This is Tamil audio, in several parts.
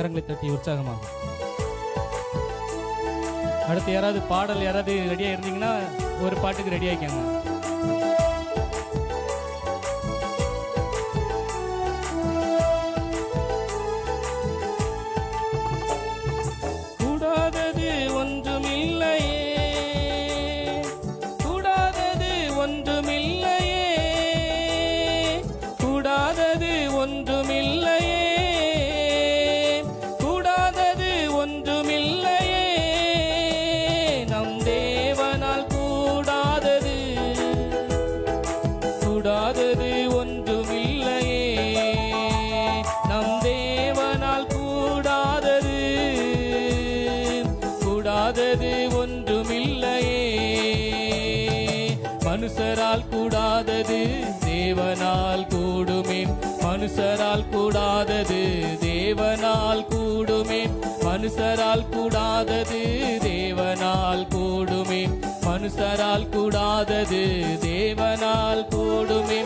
கரங்களை தட்டி உற்சாகமாக அடுத்து யாராவது பாடல் யாராவது ரெடியாக இருந்தீங்கன்னா ஒரு பாட்டுக்கு ரெடி ஆகிக்காங்க மனுஷரால் கூடாதது தேவனால் கூடுமே மனுஷரால் கூடாதது தேவனால் கூடுமே மனுஷரால் கூடாதது தேவனால் கூடுமே மனுஷரால் கூடாதது தேவனால் கூடுமே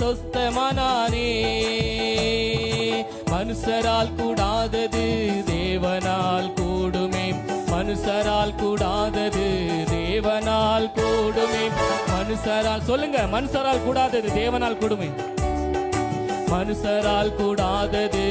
குஷ்டரோகி மனுஷரால் கூடாதது தேவனால் கூடுமே. மனுஷரால் கூடாதது தேவனால் கூடுமே. மனுஷரால் சொல்லுங்க மனுஷரால் கூடாதது தேவனால் கூடுமே. மனுஷரால் கூடாதது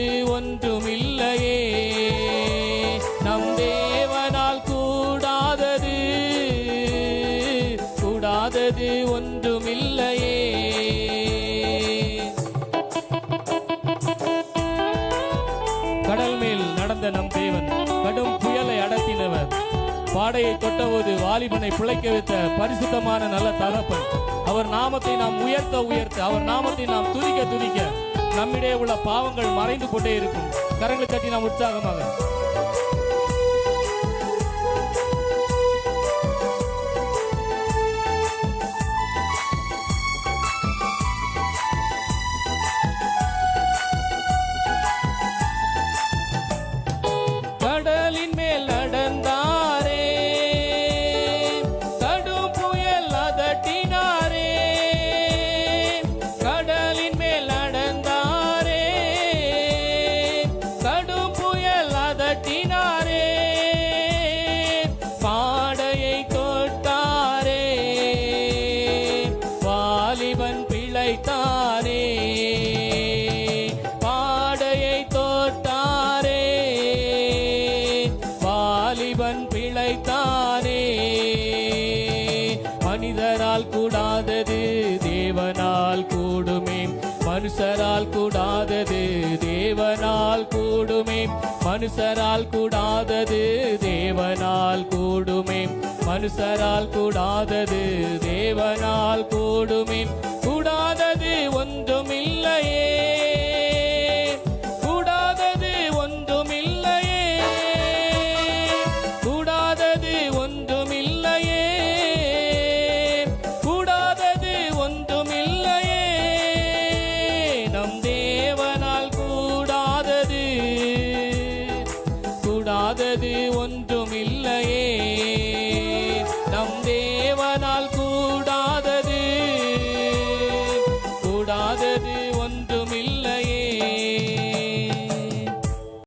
அது ஒன்றுமில்லையே. நம் தேவனால் கூடாதது கூடாதது ஒன்றுமில்லையே. கடல் மேல் நடந்த நம் தேவன் கடும் புயலை அடக்கினவர். பாடையை தொட்டபோது வாலிபனை பிழைக்க வைத்த பரிசுத்தமான நல்ல தகப்பன். அவர் நாமத்தை நாம் உயர்த்த உயர்த்த அவர் நாமத்தை நாம் துதிக்க துதிக்க நம்மிடையே உள்ள பாவங்கள் மறைந்து கொண்டே இருக்கும். கரங்களை தட்டி நாம் உற்சாகமாக. கடும் புயல் அதட்டினாரே பாடையை தொட்டாரே வாலிபன் பிழைத்தாரே பாடையை தொட்டாரே வாலிபன் பிழைத்தாரே. மனிதரால் கூடாதது தேவனால் கூடுமே. மனுஷரால் கூடாதது தேவனால் கூடுமே. மனுஷரால் கூடாதது தேவனால் கூடுமே. மனுஷரால் கூடாதது தேவனால் கூடுமே.